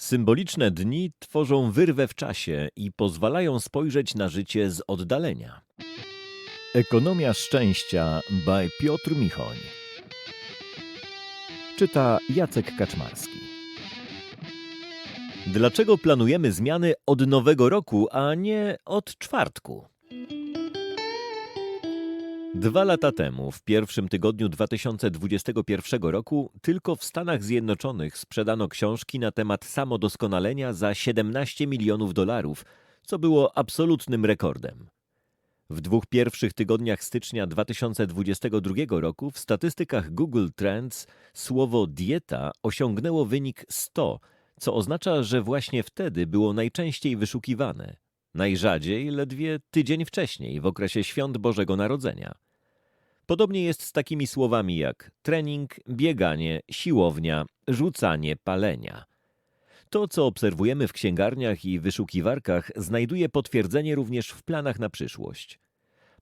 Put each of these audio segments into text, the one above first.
Symboliczne dni tworzą wyrwę w czasie i pozwalają spojrzeć na życie z oddalenia. Ekonomia szczęścia by Piotr Michoń. Czyta Jacek Kaczmarski. Dlaczego planujemy zmiany od nowego roku, a nie od czwartku? Dwa lata temu, w pierwszym tygodniu 2021 roku, tylko w Stanach Zjednoczonych sprzedano książki na temat samodoskonalenia za 17 milionów dolarów, co było absolutnym rekordem. W dwóch pierwszych tygodniach stycznia 2022 roku w statystykach Google Trends słowo dieta osiągnęło wynik 100, co oznacza, że właśnie wtedy było najczęściej wyszukiwane. Najrzadziej ledwie tydzień wcześniej, w okresie świąt Bożego Narodzenia. Podobnie jest z takimi słowami jak trening, bieganie, siłownia, rzucanie, palenia. To, co obserwujemy w księgarniach i wyszukiwarkach, znajduje potwierdzenie również w planach na przyszłość.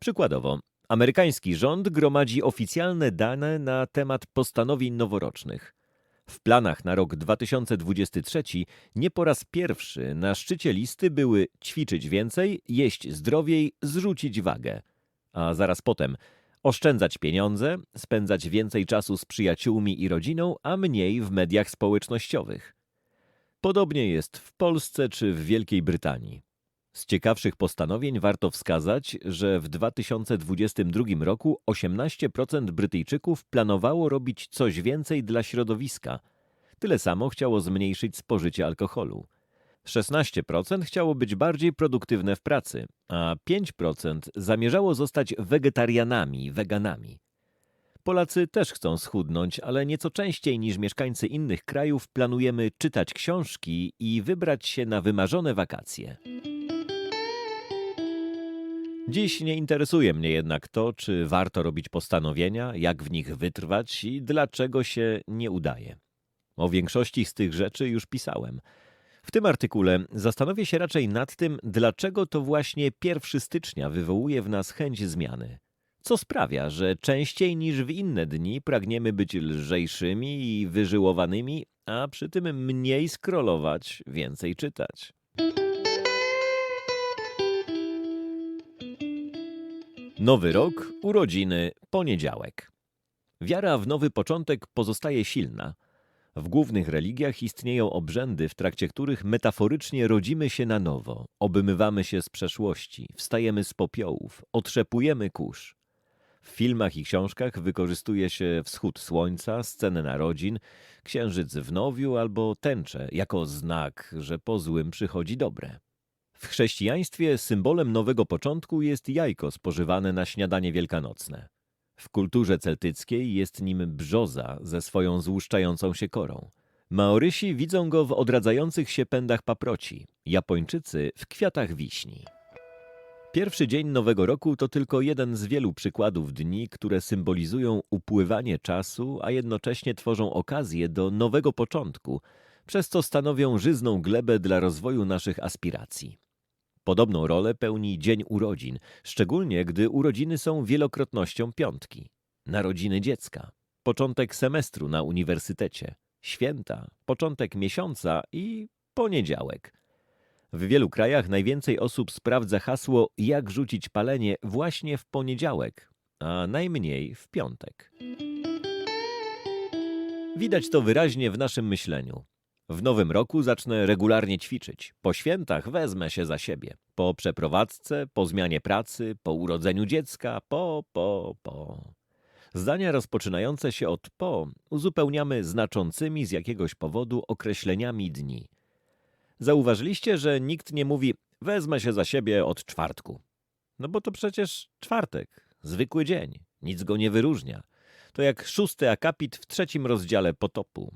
Przykładowo, amerykański rząd gromadzi oficjalne dane na temat postanowień noworocznych. W planach na rok 2023 nie po raz pierwszy na szczycie listy były ćwiczyć więcej, jeść zdrowiej, zrzucić wagę. A zaraz potem oszczędzać pieniądze, spędzać więcej czasu z przyjaciółmi i rodziną, a mniej w mediach społecznościowych. Podobnie jest w Polsce czy w Wielkiej Brytanii. Z ciekawszych postanowień warto wskazać, że w 2022 roku 18% Brytyjczyków planowało robić coś więcej dla środowiska. Tyle samo chciało zmniejszyć spożycie alkoholu. 16% chciało być bardziej produktywne w pracy, a 5% zamierzało zostać wegetarianami, weganami. Polacy też chcą schudnąć, ale nieco częściej niż mieszkańcy innych krajów planujemy czytać książki i wybrać się na wymarzone wakacje. Dziś nie interesuje mnie jednak to, czy warto robić postanowienia, jak w nich wytrwać i dlaczego się nie udaje. O większości z tych rzeczy już pisałem. W tym artykule zastanowię się raczej nad tym, dlaczego to właśnie 1 stycznia wywołuje w nas chęć zmiany. Co sprawia, że częściej niż w inne dni pragniemy być lżejszymi i wyżyłowanymi, a przy tym mniej scrollować, więcej czytać. Nowy rok, urodziny, poniedziałek. Wiara w nowy początek pozostaje silna. W głównych religiach istnieją obrzędy, w trakcie których metaforycznie rodzimy się na nowo, obmywamy się z przeszłości, wstajemy z popiołów, otrzepujemy kurz. W filmach i książkach wykorzystuje się wschód słońca, scenę narodzin, księżyc w nowiu albo tęczę jako znak, że po złym przychodzi dobre. W chrześcijaństwie symbolem nowego początku jest jajko spożywane na śniadanie wielkanocne. W kulturze celtyckiej jest nim brzoza ze swoją złuszczającą się korą. Maorysi widzą go w odradzających się pędach paproci, Japończycy w kwiatach wiśni. Pierwszy dzień Nowego Roku to tylko jeden z wielu przykładów dni, które symbolizują upływanie czasu, a jednocześnie tworzą okazję do nowego początku, przez co stanowią żyzną glebę dla rozwoju naszych aspiracji. Podobną rolę pełni Dzień Urodzin, szczególnie gdy urodziny są wielokrotnością piątki. Narodziny dziecka, początek semestru na uniwersytecie, święta, początek miesiąca i poniedziałek. W wielu krajach najwięcej osób sprawdza hasło jak rzucić palenie właśnie w poniedziałek, a najmniej w piątek. Widać to wyraźnie w naszym myśleniu. W nowym roku zacznę regularnie ćwiczyć. Po świętach wezmę się za siebie. Po przeprowadzce, po zmianie pracy, po urodzeniu dziecka, po, po, po. Zdania rozpoczynające się od po uzupełniamy znaczącymi z jakiegoś powodu określeniami dni. Zauważyliście, że nikt nie mówi wezmę się za siebie od czwartku. No bo to przecież czwartek, zwykły dzień, nic go nie wyróżnia. To jak szósty akapit w trzecim rozdziale potopu.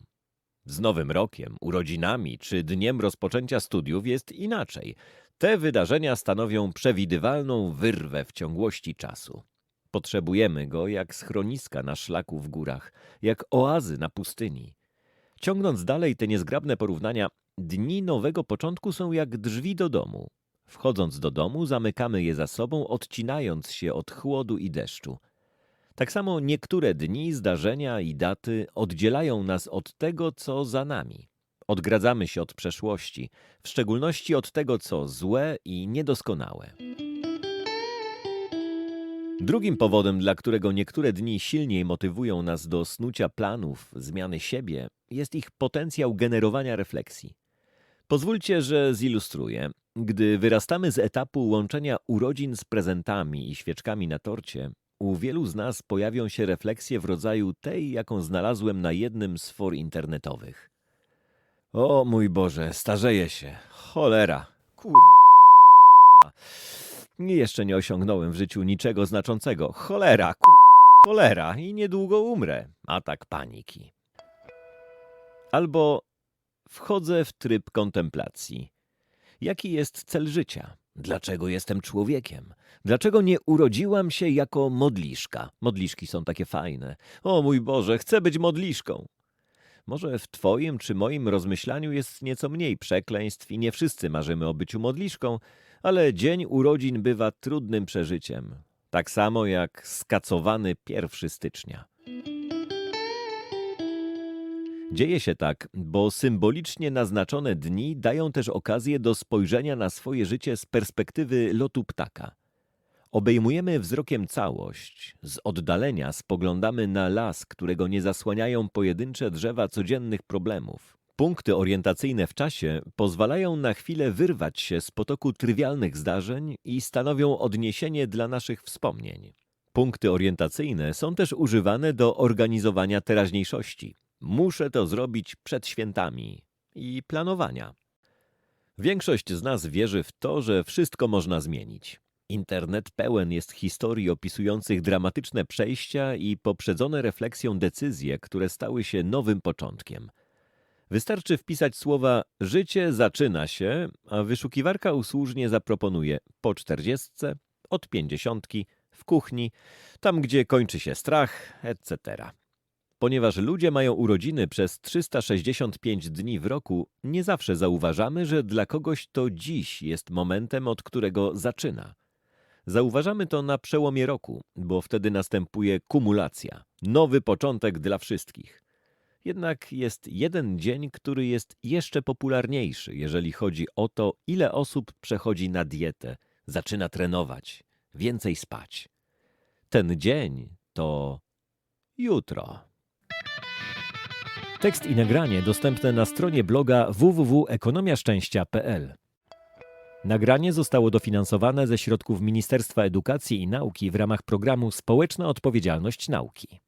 Z Nowym Rokiem, urodzinami czy dniem rozpoczęcia studiów jest inaczej. Te wydarzenia stanowią przewidywalną wyrwę w ciągłości czasu. Potrzebujemy go jak schroniska na szlaku w górach, jak oazy na pustyni. Ciągnąc dalej te niezgrabne porównania, dni nowego początku są jak drzwi do domu. Wchodząc do domu, zamykamy je za sobą, odcinając się od chłodu i deszczu. Tak samo niektóre dni, zdarzenia i daty oddzielają nas od tego, co za nami. Odgradzamy się od przeszłości, w szczególności od tego, co złe i niedoskonałe. Drugim powodem, dla którego niektóre dni silniej motywują nas do snucia planów, zmiany siebie, jest ich potencjał generowania refleksji. Pozwólcie, że zilustruję. Gdy wyrastamy z etapu łączenia urodzin z prezentami i świeczkami na torcie, u wielu z nas pojawią się refleksje w rodzaju tej, jaką znalazłem na jednym z for internetowych. O mój Boże, starzeję się. Cholera. Kurwa. Jeszcze nie osiągnąłem w życiu niczego znaczącego. Cholera, kurwa, cholera i niedługo umrę. Atak paniki. Albo wchodzę w tryb kontemplacji. Jaki jest cel życia? Dlaczego jestem człowiekiem? Dlaczego nie urodziłam się jako modliszka? Modliszki są takie fajne. O mój Boże, chcę być modliszką. Może w Twoim czy moim rozmyślaniu jest nieco mniej przekleństw i nie wszyscy marzymy o byciu modliszką, ale dzień urodzin bywa trudnym przeżyciem. Tak samo jak skacowany 1 stycznia. Dzieje się tak, bo symbolicznie naznaczone dni dają też okazję do spojrzenia na swoje życie z perspektywy lotu ptaka. Obejmujemy wzrokiem całość, z oddalenia spoglądamy na las, którego nie zasłaniają pojedyncze drzewa codziennych problemów. Punkty orientacyjne w czasie pozwalają na chwilę wyrwać się z potoku trywialnych zdarzeń i stanowią odniesienie dla naszych wspomnień. Punkty orientacyjne są też używane do organizowania teraźniejszości. Muszę to zrobić przed świętami i planowania. Większość z nas wierzy w to, że wszystko można zmienić. Internet pełen jest historii opisujących dramatyczne przejścia i poprzedzone refleksją decyzje, które stały się nowym początkiem. Wystarczy wpisać słowa życie zaczyna się, a wyszukiwarka usłużnie zaproponuje po czterdziestce, od pięćdziesiątki, w kuchni, tam gdzie kończy się strach, etc. Ponieważ ludzie mają urodziny przez 365 dni w roku, nie zawsze zauważamy, że dla kogoś to dziś jest momentem, od którego zaczyna. Zauważamy to na przełomie roku, bo wtedy następuje kumulacja, nowy początek dla wszystkich. Jednak jest jeden dzień, który jest jeszcze popularniejszy, jeżeli chodzi o to, ile osób przechodzi na dietę, zaczyna trenować, więcej spać. Ten dzień to jutro. Tekst i nagranie dostępne na stronie bloga www.ekonomiaszczęścia.pl. Nagranie zostało dofinansowane ze środków Ministerstwa Edukacji i Nauki w ramach programu Społeczna Odpowiedzialność Nauki.